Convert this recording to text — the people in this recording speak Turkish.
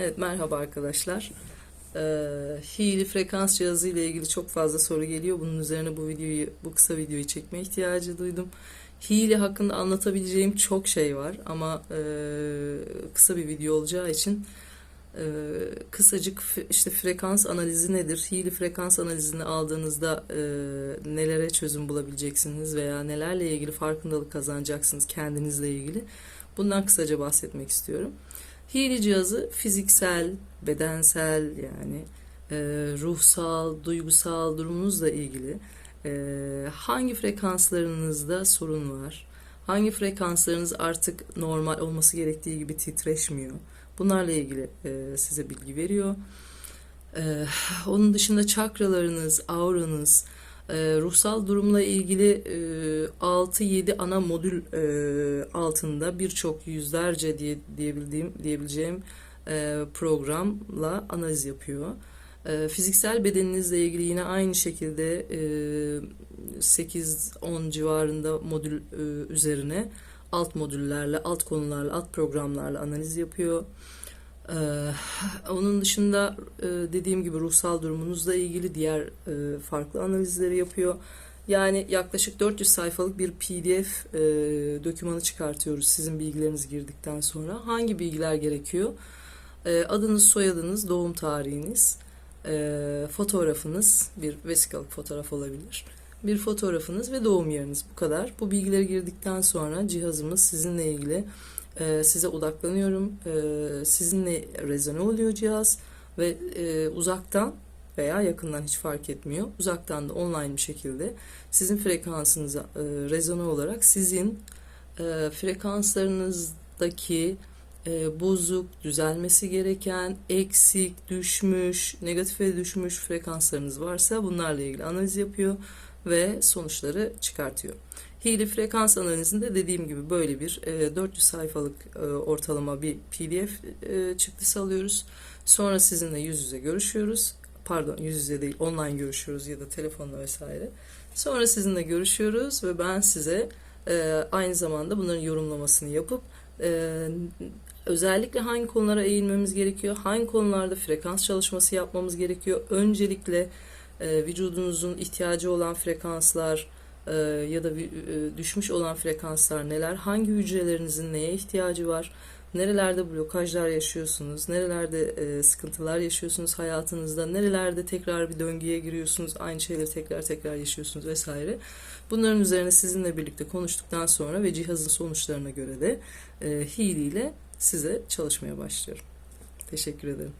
Evet merhaba arkadaşlar. Ee, Healy frekans cihazı ile ilgili çok fazla soru geliyor. Bunun üzerine bu videoyu, bu kısa videoyu çekme ihtiyacı duydum. Healy hakkında anlatabileceğim çok şey var ama e, kısa bir video olacağı için e, kısacık işte frekans analizi nedir? Healy frekans analizini aldığınızda e, nelere çözüm bulabileceksiniz veya nelerle ilgili farkındalık kazanacaksınız kendinizle ilgili. Bundan kısaca bahsetmek istiyorum. Healy cihazı fiziksel, bedensel yani e, ruhsal, duygusal durumunuzla ilgili e, hangi frekanslarınızda sorun var, hangi frekanslarınız artık normal olması gerektiği gibi titreşmiyor. Bunlarla ilgili e, size bilgi veriyor. E, onun dışında çakralarınız, auranız, e, ruhsal durumla ilgili e, 6-7 ana modül e, altında birçok yüzlerce diye diyebildiğim diyebileceğim e, programla analiz yapıyor. E, fiziksel bedeninizle ilgili yine aynı şekilde e, 8-10 civarında modül üzerine alt modüllerle, alt konularla, alt programlarla analiz yapıyor. Ee, onun dışında e, dediğim gibi ruhsal durumunuzla ilgili diğer e, farklı analizleri yapıyor. Yani yaklaşık 400 sayfalık bir PDF e, dokümanı çıkartıyoruz sizin bilgileriniz girdikten sonra. Hangi bilgiler gerekiyor? E, adınız, soyadınız, doğum tarihiniz, e, fotoğrafınız, bir vesikalık fotoğraf olabilir. Bir fotoğrafınız ve doğum yeriniz bu kadar. Bu bilgileri girdikten sonra cihazımız sizinle ilgili e, size odaklanıyorum. E, sizinle rezone oluyor cihaz ve e, uzaktan veya yakından hiç fark etmiyor. Uzaktan da online bir şekilde sizin frekansınıza e, rezone olarak sizin e, frekanslarınızdaki e, bozuk, düzelmesi gereken, eksik, düşmüş, negatife düşmüş frekanslarınız varsa bunlarla ilgili analiz yapıyor ve sonuçları çıkartıyor. Healy frekans analizinde dediğim gibi böyle bir e, 400 sayfalık e, ortalama bir PDF e, çıktısı alıyoruz. Sonra sizinle yüz yüze görüşüyoruz. Pardon yüz yüze değil online görüşüyoruz ya da telefonla vesaire. Sonra sizinle görüşüyoruz ve ben size e, aynı zamanda bunların yorumlamasını yapıp e, özellikle hangi konulara eğilmemiz gerekiyor, hangi konularda frekans çalışması yapmamız gerekiyor. Öncelikle e, vücudunuzun ihtiyacı olan frekanslar, e, ya da e, düşmüş olan frekanslar neler, hangi hücrelerinizin neye ihtiyacı var, nerelerde blokajlar yaşıyorsunuz, nerelerde e, sıkıntılar yaşıyorsunuz hayatınızda, nerelerde tekrar bir döngüye giriyorsunuz, aynı şeyleri tekrar tekrar yaşıyorsunuz vesaire. Bunların üzerine sizinle birlikte konuştuktan sonra ve cihazın sonuçlarına göre de e, Healy ile size çalışmaya başlıyorum. Teşekkür ederim.